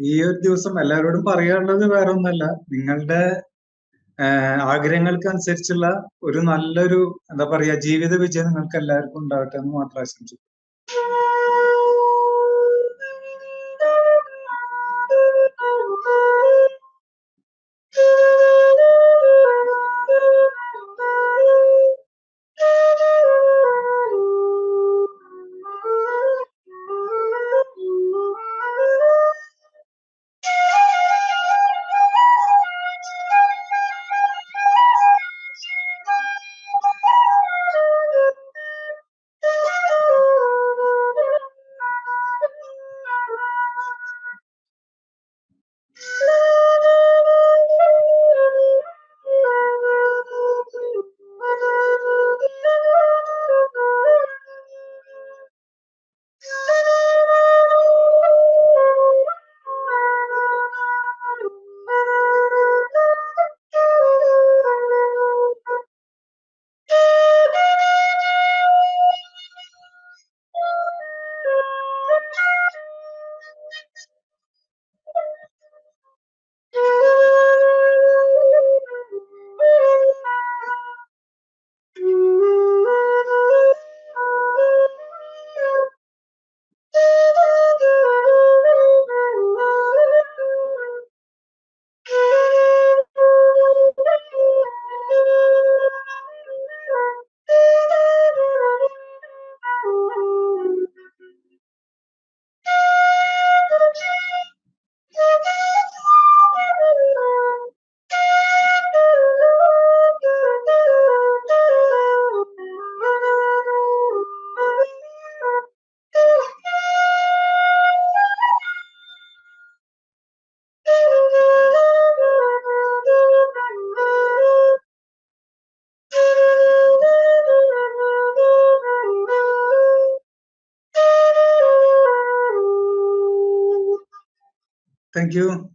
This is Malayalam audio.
ഈ ഒരു ദിവസം എല്ലാവരോടും പറയാനുള്ളത് വേറെ ഒന്നല്ല നിങ്ങളുടെ ആഗ്രഹങ്ങൾക്ക് അനുസരിച്ചുള്ള ഒരു നല്ലൊരു എന്താ പറയാ ജീവിത വിജയം നിങ്ങൾക്ക് എല്ലാവർക്കും ഉണ്ടാവട്ടെ എന്ന് മാത്രം ആശംസിക്കുന്നു. Thank you.